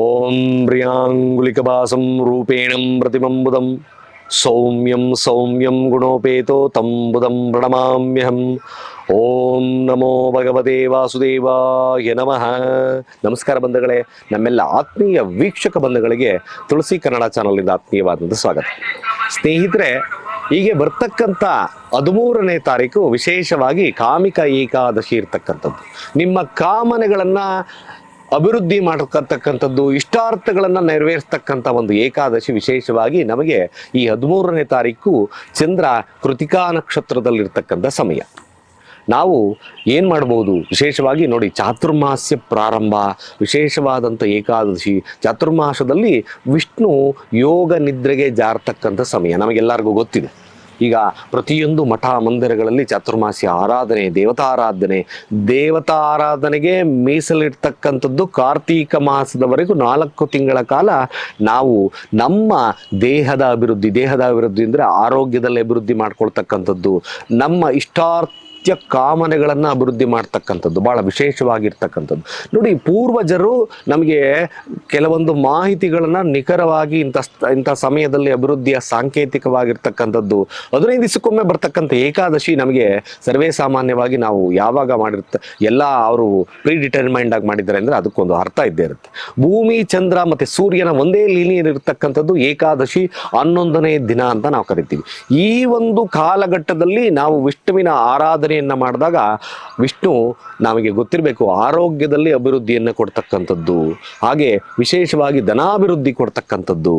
ಓಂ ಪ್ರಿಯಾಂಗುಲಿಕಭಾಸಂ ರೂಪೇಣಂ ಪ್ರತಿಮಂಬುದಂ ಸೌಮ್ಯಂ ಸೌಮ್ಯಂ ಗುಣೋಪೇತೋ ತಂಬುದಂ ಪ್ರಣಮಾಮ್ಯಹಂ ಓಂ ನಮೋ ಭಗವತೆ ವಾಸುದೇವಾಯ ನಮಃ ನಮಸ್ಕಾರ ಬಂಧುಗಳೇ, ನಮ್ಮೆಲ್ಲ ಆತ್ಮೀಯ ವೀಕ್ಷಕ ಬಂಧುಗಳಿಗೆ ತುಳಸಿ ಕನ್ನಡ ಚಾನಲ್ನಿಂದ ಆತ್ಮೀಯವಾದಂಥ ಸ್ವಾಗತ. ಸ್ನೇಹಿತರೆ, ಹೀಗೆ ಬರ್ತಕ್ಕಂಥ ಹದಿಮೂರನೇ ತಾರೀಕು ವಿಶೇಷವಾಗಿ ಕಾಮಿಕ ಏಕಾದಶಿ ಇರ್ತಕ್ಕಂಥದ್ದು. ನಿಮ್ಮ ಕಾಮನೆಗಳನ್ನು ಅಭಿವೃದ್ಧಿ ಮಾಡತಕ್ಕಂಥದ್ದು ಇಷ್ಟಾರ್ಥಗಳನ್ನು ನೆರವೇರಿಸ್ತಕ್ಕಂಥ ಒಂದು ಏಕಾದಶಿ ವಿಶೇಷವಾಗಿ ನಮಗೆ ಈ ಹದಿಮೂರನೇ ತಾರೀಕು ಚಂದ್ರ ಕೃತಿಕಾ ನಕ್ಷತ್ರದಲ್ಲಿರ್ತಕ್ಕಂಥ ಸಮಯ. ನಾವು ಏನು ಮಾಡ್ಬೋದು? ವಿಶೇಷವಾಗಿ ನೋಡಿ, ಚಾತುರ್ಮಾಸ್ಯ ಪ್ರಾರಂಭ, ವಿಶೇಷವಾದಂಥ ಏಕಾದಶಿ, ಚಾತುರ್ಮಾಸದಲ್ಲಿ ವಿಷ್ಣು ಯೋಗ ನಿದ್ರೆಗೆ ಜಾರತಕ್ಕಂಥ ಸಮಯ ನಮಗೆಲ್ಲರಿಗೂ ಗೊತ್ತಿದೆ. ಈಗ ಪ್ರತಿಯೊಂದು ಮಠ ಮಂದಿರಗಳಲ್ಲಿ ಚಾತುರ್ಮಾಸ್ಯ ಆರಾಧನೆ, ದೇವತಾರಾಧನೆ ದೇವತಾ ಆರಾಧನೆಗೆ ಮೀಸಲಿಡ್ತಕ್ಕಂಥದ್ದು ಕಾರ್ತೀಕ ಮಾಸದವರೆಗೂ ನಾಲ್ಕು ತಿಂಗಳ ಕಾಲ ನಾವು ನಮ್ಮ ದೇಹದ ಅಭಿವೃದ್ಧಿ ದೇಹದ ಅಭಿವೃದ್ಧಿ ಅಂದರೆ ಆರೋಗ್ಯದಲ್ಲಿ ಅಭಿವೃದ್ಧಿ ಮಾಡ್ಕೊಳ್ತಕ್ಕಂಥದ್ದು, ನಮ್ಮ ಇಷ್ಟಾರ್ಥ ನಿತ್ಯ ಕಾಮನೆಗಳನ್ನು ಅಭಿವೃದ್ಧಿ ಮಾಡ್ತಕ್ಕಂಥದ್ದು ಭಾಳ ವಿಶೇಷವಾಗಿರ್ತಕ್ಕಂಥದ್ದು. ನೋಡಿ, ಪೂರ್ವಜರು ನಮಗೆ ಕೆಲವೊಂದು ಮಾಹಿತಿಗಳನ್ನು ನಿಖರವಾಗಿ ಇಂಥ ಇಂಥ ಸಮಯದಲ್ಲಿ ಅಭಿವೃದ್ಧಿಯ ಸಾಂಕೇತಿಕವಾಗಿರ್ತಕ್ಕಂಥದ್ದು, ಹದಿನೈದು ದಿವಸಕ್ಕೊಮ್ಮೆ ಬರ್ತಕ್ಕಂಥ ಏಕಾದಶಿ ನಮಗೆ ಸರ್ವೇ ಸಾಮಾನ್ಯವಾಗಿ ನಾವು ಯಾವಾಗ ಮಾಡಿರ್ತ, ಎಲ್ಲ ಅವರು ಪ್ರೀ ಡಿಟರ್ಮೈಂಡ್ ಆಗಿ ಮಾಡಿದ್ದಾರೆ ಅಂದರೆ ಅದಕ್ಕೊಂದು ಅರ್ಥ ಇದ್ದೇ ಇರುತ್ತೆ. ಭೂಮಿ, ಚಂದ್ರ ಮತ್ತು ಸೂರ್ಯನ ಒಂದೇ ಲೀನಿಯಲ್ಲಿರ್ತಕ್ಕಂಥದ್ದು ಏಕಾದಶಿ ಹನ್ನೊಂದನೇ ದಿನ ಅಂತ ನಾವು ಕರಿತೀವಿ. ಈ ಒಂದು ಕಾಲಘಟ್ಟದಲ್ಲಿ ನಾವು ವಿಷ್ಣುವಿನ ಆರಾಧನೆಯನ್ನು ಮಾಡಿದಾಗ ವಿಷ್ಣು ನಮಗೆ ಗೊತ್ತಿರಬೇಕು ಆರೋಗ್ಯದಲ್ಲಿ ಅಭಿವೃದ್ಧಿಯನ್ನು ಕೊಡ್ತಕ್ಕಂಥದ್ದು, ಹಾಗೆ ವಿಶೇಷವಾಗಿ ಧನಾಭಿವೃದ್ಧಿ ಕೊಡ್ತಕ್ಕಂಥದ್ದು.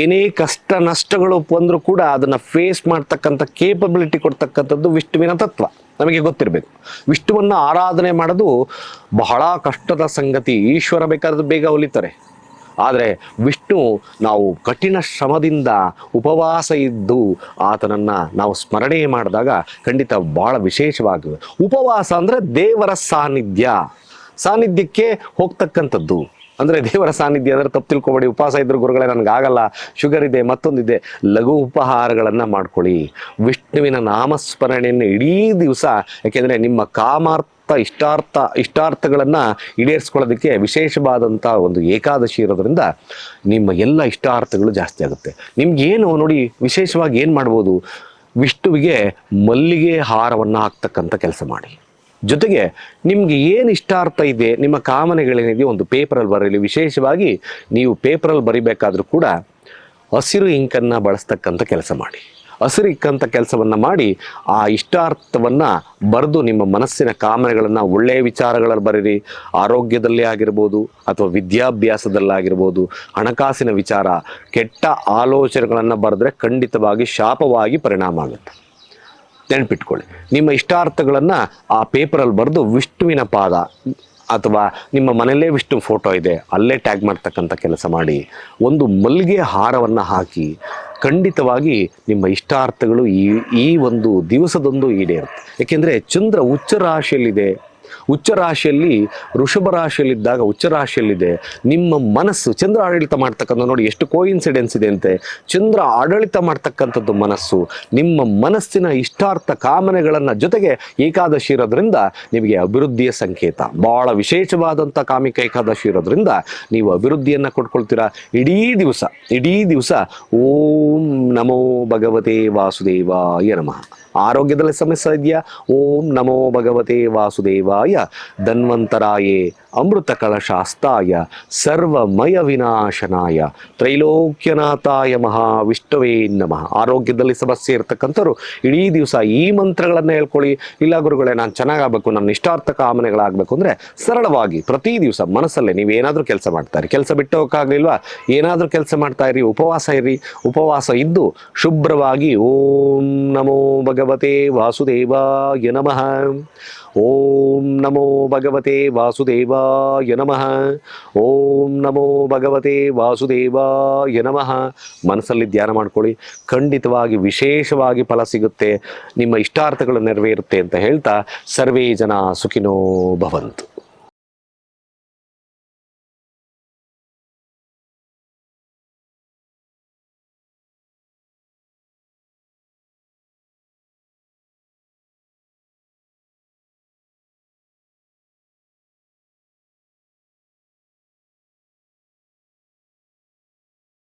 ಏನೇ ಕಷ್ಟ ನಷ್ಟಗಳು ಬಂದರೂ ಕೂಡ ಅದನ್ನು ಫೇಸ್ ಮಾಡ್ತಕ್ಕಂಥ ಕೇಪಬಿಲಿಟಿ ಕೊಡ್ತಕ್ಕಂಥದ್ದು ವಿಷ್ಣುವಿನ ತತ್ವ. ನಮಗೆ ಗೊತ್ತಿರಬೇಕು. ವಿಷ್ಣುವನ್ನು ಆರಾಧನೆ ಮಾಡೋದು ಬಹಳ ಕಷ್ಟದ ಸಂಗತಿ. ಈಶ್ವರ ಬೇಕಾದ್ರೆ ಬೇಗ ಒಲಿತಾರೆ. ಆದರೆ ವಿಷ್ಣು ನಾವು ಕಠಿಣ ಶ್ರಮದಿಂದ ಉಪವಾಸ ಇದ್ದು ಆತನನ್ನು ನಾವು ಸ್ಮರಣೆ ಮಾಡಿದಾಗ ಖಂಡಿತ ಭಾಳ ವಿಶೇಷವಾಗಿದೆ ಉಪವಾಸ ಅಂದರೆ ದೇವರ ಸಾನ್ನಿಧ್ಯ. ಸಾನ್ನಿಧ್ಯಕ್ಕೆ ಹೋಗ್ತಕ್ಕಂಥದ್ದು. ಅಂದರೆ ದೇವರ ಸಾನ್ನಿಧ್ಯ ಅಂದರೆ ತಪ್ಪು ತಿಳ್ಕೊಬೇಡಿ. ಉಪವಾಸ ಇದ್ದರೂ ಗುರುಗಳೇ, ನನಗಾಗಲ್ಲ. ಶುಗರ್ ಇದೆ, ಮತ್ತೊಂದಿದೆ. ಲಘು ಉಪಹಾರಗಳನ್ನು ಮಾಡ್ಕೊಳ್ಳಿ. ವಿಷ್ಣುವಿನ ನಾಮಸ್ಮರಣೆಯನ್ನು ಇಡೀ ದಿವಸ, ಯಾಕೆಂದರೆ ನಿಮ್ಮ ಕಾಮಾರ್ಥ, ಇಷ್ಟಾರ್ಥ, ಇಷ್ಟಾರ್ಥಗಳನ್ನು ಈಡೇರಿಸ್ಕೊಳ್ಳೋದಕ್ಕೆ ವಿಶೇಷವಾದಂಥ ಒಂದು ಏಕಾದಶಿ ಇರೋದ್ರಿಂದ ನಿಮ್ಮ ಎಲ್ಲ ಇಷ್ಟಾರ್ಥಗಳು ಜಾಸ್ತಿ ಆಗುತ್ತೆ. ನಿಮ್ಗೇನು ನೋಡಿ ವಿಶೇಷವಾಗಿ ಏನು ಮಾಡ್ಬೋದು? ವಿಷ್ಣುವಿಗೆ ಮಲ್ಲಿಗೆ ಹಾರವನ್ನು ಹಾಕ್ತಕ್ಕಂಥ ಕೆಲಸ ಮಾಡಿ. ಜೊತೆಗೆ ನಿಮಗೆ ಏನು ಇಷ್ಟಾರ್ಥ ಇದೆ, ನಿಮ್ಮ ಕಾಮನೆಗಳೇನಿದೆಯೋ ಒಂದು ಪೇಪರಲ್ಲಿ ಬರೀಲಿ. ವಿಶೇಷವಾಗಿ ನೀವು ಪೇಪರಲ್ಲಿ ಬರಿಬೇಕಾದ್ರೂ ಕೂಡ ಹಸಿರು ಇಂಕನ್ನು ಬಳಸ್ತಕ್ಕಂಥ ಕೆಲಸ ಮಾಡಿ. ಹಸಿರು ಇಕ್ಕಂಥ ಕೆಲಸವನ್ನು ಮಾಡಿ ಆ ಇಷ್ಟಾರ್ಥವನ್ನು ಬರೆದು ನಿಮ್ಮ ಮನಸ್ಸಿನ ಕಾಮನೆಗಳನ್ನು ಒಳ್ಳೆಯ ವಿಚಾರಗಳಲ್ಲಿ ಬರೀರಿ. ಆರೋಗ್ಯದಲ್ಲೇ ಆಗಿರ್ಬೋದು ಅಥವಾ ವಿದ್ಯಾಭ್ಯಾಸದಲ್ಲಾಗಿರ್ಬೋದು, ಹಣಕಾಸಿನ ವಿಚಾರ, ಕೆಟ್ಟ ಆಲೋಚನೆಗಳನ್ನು ಬರೆದ್ರೆ ಖಂಡಿತವಾಗಿ ಶಾಪವಾಗಿ ಪರಿಣಾಮ ಆಗುತ್ತೆ. ನೆನ್ಪಿಟ್ಕೊಳ್ಳಿ. ನಿಮ್ಮ ಇಷ್ಟಾರ್ಥಗಳನ್ನು ಆ ಪೇಪರಲ್ಲಿ ಬರೆದು ವಿಷ್ಣುವಿನ ಪಾದ, ಅಥವಾ ನಿಮ್ಮ ಮನೆಯಲ್ಲೇ ವಿಷ್ಣು ಫೋಟೋ ಇದೆ, ಅಲ್ಲೇ ಟ್ಯಾಗ್ ಮಾಡ್ತಕ್ಕಂಥ ಕೆಲಸ ಮಾಡಿ, ಒಂದು ಮಲ್ಲಿಗೆ ಹಾರವನ್ನು ಹಾಕಿ, ಖಂಡಿತವಾಗಿ ನಿಮ್ಮ ಇಷ್ಟಾರ್ಥಗಳು ಈ ಈ ಒಂದು ದಿವಸದೊಂದು ಈಡೇರುತ್ತೆ. ಏಕೆಂದರೆ ಚಂದ್ರ ಉಚ್ಚ ರಾಶಿಯಲ್ಲಿದೆ. ಉಚ್ಚ ರಾಶಿಯಲ್ಲಿ ವೃಷಭ ರಾಶಿಯಲ್ಲಿದ್ದಾಗ ಉಚ್ಚ ರಾಶಿಯಲ್ಲಿದೆ. ನಿಮ್ಮ ಮನಸ್ಸು ಚಂದ್ರ ಆಡಳಿತ ಮಾಡ್ತಕ್ಕಂಥ ನೋಡಿ ಎಷ್ಟು ಕೋಇನ್ಸಿಡೆನ್ಸ್ ಇದೆ ಅಂತೆ. ಚಂದ್ರ ಆಡಳಿತ ಮಾಡ್ತಕ್ಕಂಥದ್ದು ಮನಸ್ಸು. ನಿಮ್ಮ ಮನಸ್ಸಿನ ಇಷ್ಟಾರ್ಥ ಕಾಮನೆಗಳನ್ನು ಜೊತೆಗೆ ಏಕಾದಶಿ ಇರೋದ್ರಿಂದ ನಿಮಗೆ ಅಭಿವೃದ್ಧಿಯ ಸಂಕೇತ. ಬಹಳ ವಿಶೇಷವಾದಂಥ ಕಾಮಿಕ ಏಕಾದಶಿ ಇರೋದ್ರಿಂದ ನೀವು ಅಭಿವೃದ್ಧಿಯನ್ನು ಕೊಟ್ಕೊಳ್ತೀರಾ. ಇಡೀ ದಿವಸ ಇಡೀ ದಿವಸ ಓಂ ನಮೋ ಭಗವತೆ ವಾಸುದೇವಾಯ ನಮಃ. ಆರೋಗ್ಯದಲ್ಲಿ ಸಮಸ್ಯೆ ಇದೆಯಾ? ಓಂ ನಮೋ ಭಗವತೆ ವಾಸುದೇವಾಯ. ಧನ್ವಂತರಾಯೇ ಅಮೃತ ಕಳಶಾಸ್ತಾಯ ಸರ್ವಮಯ ವಿನಾಶನಾಯ. ತ್ರೈಲೋಕ್ಯನಾಥಾಯ ಮಹಾವಿಷ್ಣವೇ ನಮಃ. ಆರೋಗ್ಯದಲ್ಲಿ ಸಮಸ್ಯೆ ಇರ್ತಕ್ಕಂಥವ್ರು ಇಡೀ ದಿವಸ ಈ ಮಂತ್ರಗಳನ್ನು ಹೇಳ್ಕೊಳ್ಳಿ. ಇಲ್ಲ ಗುರುಗಳೇ, ನಾನು ಚೆನ್ನಾಗಾಗಬೇಕು ನನ್ನ ಇಷ್ಟಾರ್ಥ ಕಾಮನೆಗಳಾಗಬೇಕು ಅಂದರೆ ಸರಳವಾಗಿ ಪ್ರತಿ ದಿವಸ ಮನಸ್ಸಲ್ಲೇ ನೀವು ಏನಾದರೂ ಕೆಲಸ ಮಾಡ್ತಾರೆ. ಕೆಲಸ ಬಿಟ್ಟು ಹೋಗೋಕ್ಕಾಗಲಿಲ್ವಾ? ಏನಾದರೂ ಕೆಲಸ ಮಾಡ್ತಾ ಇರಿ, ಉಪವಾಸ ಇರಿ. ಉಪವಾಸ ಇದ್ದು ಶುಭ್ರವಾಗಿ ಓಂ ನಮೋ ಭಗವತೆ ವಾಸುದೇವಾಯ ನಮಃ. ಓಂ ನಮೋ ಭಗವತೆ ವಾಸುದೇವಾಯ ನಮಃ. ಓಂ ನಮೋ ಭಗವತೆ ವಾಸುದೇವಾಯ ನಮಃ. ಮನಸ್ಸಲ್ಲಿ ಧ್ಯಾನ ಮಾಡ್ಕೊಳ್ಳಿ. ಖಂಡಿತವಾಗಿ ವಿಶೇಷವಾಗಿ ಫಲ ಸಿಗುತ್ತೆ. ನಿಮ್ಮ ಇಷ್ಟಾರ್ಥಗಳು ನೆರವೇರುತ್ತೆ ಅಂತ ಹೇಳ್ತಾ ಸರ್ವೇ ಜನ ಸುಖಿನೋ ಭವಂತು.